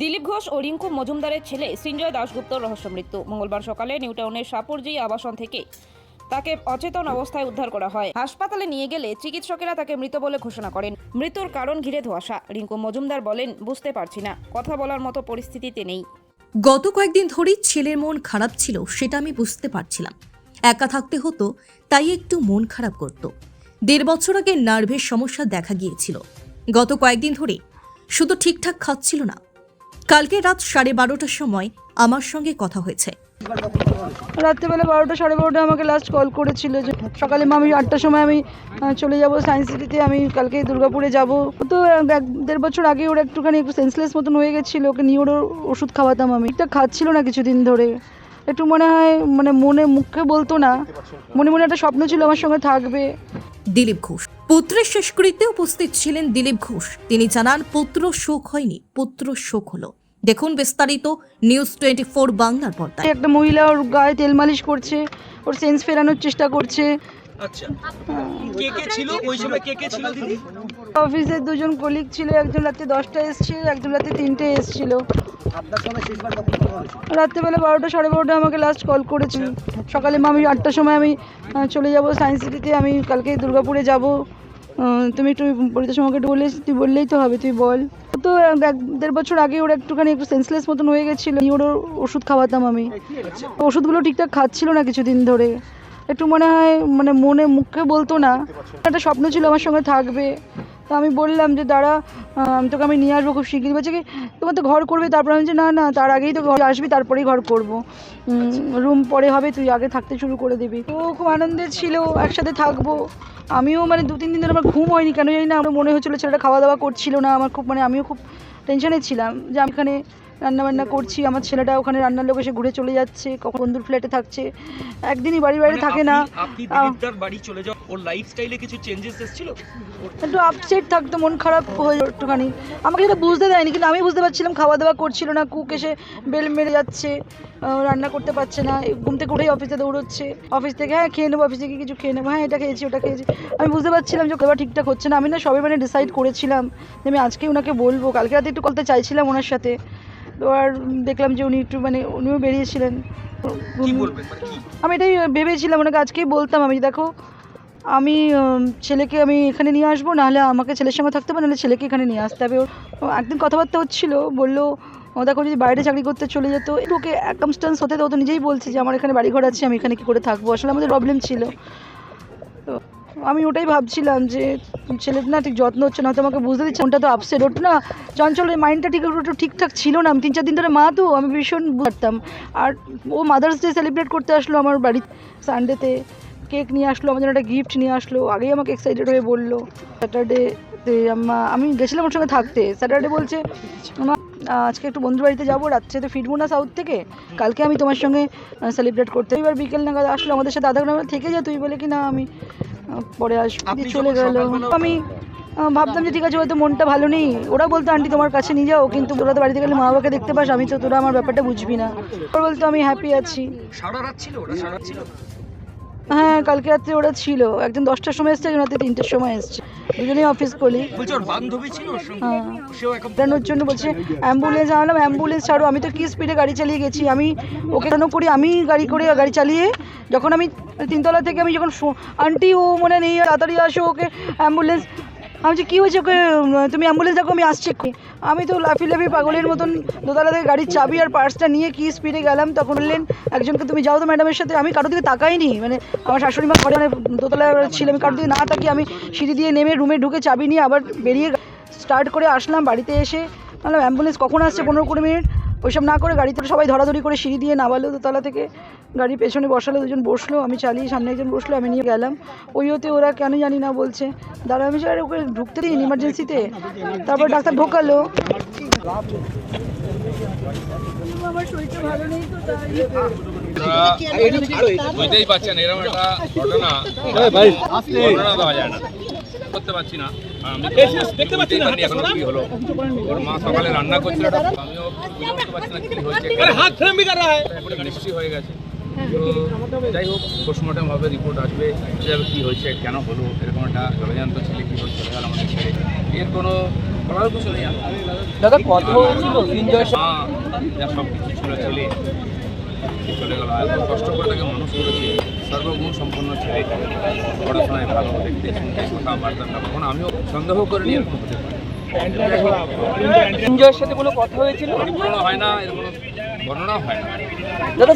দিলীপ ঘোষ ও রিঙ্কু মজুমদারের ছেলে সৃঞ্জয় দাশগুপ্তর রহস্য মৃত্যু। মঙ্গলবার সকালে নিউটাউনের সাপুরজি আবাসন থেকে তাকে অচেতন অবস্থায় উদ্ধার করা হয়। হাসপাতালে নিয়ে গেলে চিকিৎসকেরা তাকে মৃত বলে ঘোষণা করেন। মৃত্যুর কারণ ঘিরে ধোয়াশা। রিঙ্কু মজুমদার বলেন, বুঝতে পারছি না। কথা বলার মতো পরিস্থিতিতে নেই। গত কয়েকদিন ধরেই ছেলের মন খারাপ ছিল, সেটা আমি বুঝতে পারছিলাম। একা থাকতে হতো, তাই একটু মন খারাপ করত। দেড় বছর আগে নার্ভের সমস্যা দেখা গিয়েছিল। গত কয়েকদিন ধরে শুধু ঠিকঠাক খাচ্ছিল না কালকে রাত সাড়ে বারোটার সময় আমার সঙ্গে কথা হয়েছে। রাত্রেবেলা বারোটা সাড়ে বারোটা আমাকে লাস্ট কল করেছিল যে সকালে আমি আটটার সময় আমি চলে যাব সায়েন্স সিটিতে আমি কালকে দুর্গাপুরে যাব। তো, এক দেড় বছর আগে ওরা একটুখানি একটু সেন্সলেস মতন হয়ে গেছিল, ওকে নিয়ে ওর ওষুধ খাওয়াতাম আমি। এটা খাচ্ছিল না কিছুদিন ধরে। একটু মনে হয় মানে মনে, মুখে বলতো না। মনে মনে একটা স্বপ্ন ছিল আমার সঙ্গে থাকবে। দিলীপ ঘোষ। পুত্রের শেষকৃত্যে উপস্থিত ছিলেন দিলীপ ঘোষ। তিনি জানান পুত্র শোক হয়নি পুত্র শোক হলো। দেখুন বিস্তারিত নিউজ টোয়েন্টি ফোর বাংলার পর্দায়। একটা মহিলা ওর গায়ে তেল মালিশ করছে ওর সেন্স ফেরানোর চেষ্টা করছে। আচ্ছা। কে কে ছিল? ওই সময় কে কে ছিল দিদি? অফিসের দুজন কলিগ ছিল একজন রাতে দশটা এসছে একজন রাতে তিনটে এসছিল। রাত্রেবেলা বারোটা সাড়ে বারোটা আমাকে লাস্ট কল করেছে। সকালে আমি আটটার সময় আমি চলে যাব সায়েন্স সিটিতে আমি কালকে দুর্গাপুরে যাব। তুমি একটু পরিতার আমাকে একটু বলে তুই বললেই তো হবে তুই বল। তো এক দেড় বছর আগে ওরা একটুখানি একটু সেন্সলেস মতন হয়ে গেছিল। ওর ওষুধ খাওয়াতাম আমি। ওষুধগুলো ঠিকঠাক খাচ্ছিল না কিছুদিন ধরে। একটু মনে হয় মানে মনে মুখে বলতো না। একটা স্বপ্ন ছিল আমার সঙ্গে থাকবে। তো আমি বললাম যে দাঁড়া আমি তোকে আমি নিয়ে আসব খুব শিগগিরি বলছে কি তোমার তো ঘর করবে। তারপর আমি যে না না তার আগেই তো ঘর আসবি তারপরেই ঘর করব। রুম পরে হবে তুই আগে থাকতে শুরু করে দিবি। তো খুব আনন্দে ছিল একসাথে থাকব। আমিও মানে দু তিন দিন ধরে আমার ঘুম হয়নি কেন জানি না আমার মনে হচ্ছিল ছেলেটা খাওয়া দাওয়া করছিল না আমার খুব মানে আমিও খুব টেনশানে ছিলাম যে আমি এখানে রান্না বান্না করছি আমার ছেলেটা ওখানে রান্নার লোক এসে ঘুরে চলে যাচ্ছে কখন বন্ধুর ফ্ল্যাটে থাকছে একদিনই বাড়ি বাড়ি মানে থাকে না। বাড়ি চলে যাও ওর লাইফস্টাইলে কিছু চেঞ্জেস এসেছিল? একটু আপসেট থাকতো মন খারাপ হয়ে একটুখানি। আমাকে সেটা বুঝতে দেয়নি কিন্তু আমি বুঝতে পারছিলাম খাওয়া দাওয়া করছিল না কুক এসে বেল মেরে যাচ্ছে রান্না করতে পারছে না ঘুম থেকে উঠেই অফিসে দৌড়চ্ছে। অফিস থেকে হ্যাঁ খেয়ে নেব অফিসে গিয়ে কিছু খেয়ে নেব হ্যাঁ এটা খেয়েছি ওটা খেয়েছি। আমি বুঝতে পারছিলাম যে খাবার ঠিকঠাক হচ্ছে না আমি না সবাই মানে ডিসাইড করেছিলাম যে আমি আজকেই ওনাকে বলব কালকে রাতে একটু করতে চাইছিলাম ওনার সাথে। তো আর দেখলাম যে উনি একটু মানে উনিও বেরিয়েছিলেন। মানে আমি এটাই ভেবেছিলাম ওনাকে আজকেই বলতাম আমি দেখো আমি ছেলেকে আমি এখানে নিয়ে আসব নাহলে আমাকে ছেলের সঙ্গে থাকতে হবে নাহলে ছেলেকে এখানে নিয়ে আসতে হবে। একদিন কথাবার্তা হচ্ছিল বলল ও দেখো যদি বাইরে চাকরি করতে চলে যেত ওকে অ্যাকামস্টান্স হতে তো ও তো নিজেই বলছে যে আমার এখানে বাড়িঘর আছে আমি এখানে কী করে থাকব? আসলে আমাদের প্রবলেম ছিল। তো আমি ওটাই ভাবছিলাম যে ছেলের না ঠিক যত্ন হচ্ছে না, হয়তো আমাকে বুঝতে দিচ্ছে ওটা তো আপসেট ওটা না চঞ্চলের মাইন্ডটা ঠিক একটু ঠিকঠাক ছিল না। আমি তিন চার দিন ধরে মা তো, আমি ভীষণ বুঝতাম আর ও মাদার্স ডে সেলিব্রেট করতে আসলো আমার বাড়ি। সানডেতে কেক নিয়ে আসলো, আমার জন্য একটা গিফট নিয়ে আসলো। আগেই আমাকে এক্সাইটেড হয়ে বলল। স্যাটারডে আমি গেছিলাম ওর সঙ্গে থাকতে। স্যাটারডে বলছে আজকে একটু বন্ধুর বাড়িতে যাব, রাত্রে তো ফিরবো না সাউথ থেকে। কালকে আমি তোমার সঙ্গে সেলিব্রেট করতে। এবার বিকেল নাগাদ আসলো, আমাদের সাথে আধা ঘণ্টা থেকে যা তুই বলে কি না আমি? পরে আসব চলে গেল। আমি ভাবতাম যে ঠিক আছে হয়তো মনটা ভালো নেই। ওরা বলতো আন্টি তোমার কাছে নিয়ে যাও। কিন্তু তোরা তো বাড়িতে গেলে মা বাবাকে দেখতে পাস আমি তো তোরা আমার ব্যাপারটা বুঝবি না। ওরা বলতো আমি হ্যাপি আছি। সারা রাত ছিল ওরা সারা ছিল। হ্যাঁ কালকে রাত্রে ওরা ছিল। একজন দশটার সময় এসছে একজন রাত্রে তিনটের সময় এসছে। দুজনেই অফিস সঙ্গে? হ্যাঁ। জন্য বলছে অ্যাম্বুলেন্স আনলাম অ্যাম্বুলেন্স ছাড়ো আমি তো কি স্পিডে গাড়ি চালিয়ে গেছি আমি ওকে কেন করি আমি গাড়ি করে গাড়ি চালিয়ে যখন আমি তিনতলা থেকে আমি যখন আন্টি ও মনে নেই তাড়াতাড়ি আসো ওকে অ্যাম্বুলেন্স আমি যে কী হয়েছে ওকে তুমি অ্যাম্বুলেন্স দেখো আমি আসছি। আমি তো লাফি লাফি পাগলের মতন দোতলা থেকে গাড়ির চাবি আর পার্সটা নিয়ে কি স্পিডে গেলাম, তখন বললেন, একজনকে তুমি যাও তো ম্যাডামের সাথে, আমি কারোর দিকে তাকাইনি। মানে আমার শাশুড়ি মা ঘরে মানে দোতলা ছিল, আমি কারোর দিকে না তাকিয়ে আমি সিঁড়ি দিয়ে নেমে রুমে ঢুকে চাবি নিয়ে আবার বেরিয়ে স্টার্ট করে আসলাম বাড়িতে এসে। বললাম অ্যাম্বুলেন্স কখন আসছে? পনেরো কুড়ি মিনিট। ওইসব না করে গাড়িতে সবাই ধরাধরি করে সিঁড়ি দিয়ে নামালো দোতলা থেকে। গাড়ি পেছনে বসালো দুজন বসল আমি চালিয়ে সামনে একজন বসল আমি নিয়ে গেলাম। ওই হতে ওরা কেন জানি না বলছে। দাঁড়া আমি স্যার ওকে ঢুকতে দিন ইমার্জেন্সিতে তারপর ডাক্তার ঢোকালো। আমিও বুঝতে পারছি না কি হয়েছে। হাত হয়ে গেছে। যাই হোক পোস্টমর্টম হবে রিপোর্ট আসবে যাবে কী হয়েছে কেন হলো এরকম একটা জলজান্ত ছেলে কী করে চলে গেল আমাদের ছেলে এর কোনো বলার কিছু নেই দাদা কথা হয়েছিল মা যা সব কিছু ছিল ছেলে। চলে গেল কষ্ট করে তাকে মানুষ করেছে সর্বগুণ সম্পন্ন ছেলে। পড়াশোনায় ভালো দেখতে শুনতে কথাবার্তা তখন আমিও সন্দেহ করিনি এরকম হতে পারে। সাথে কোনো কথা হয়েছিল? হয় না এর কোনো বর্ণনা হয় না। দাদা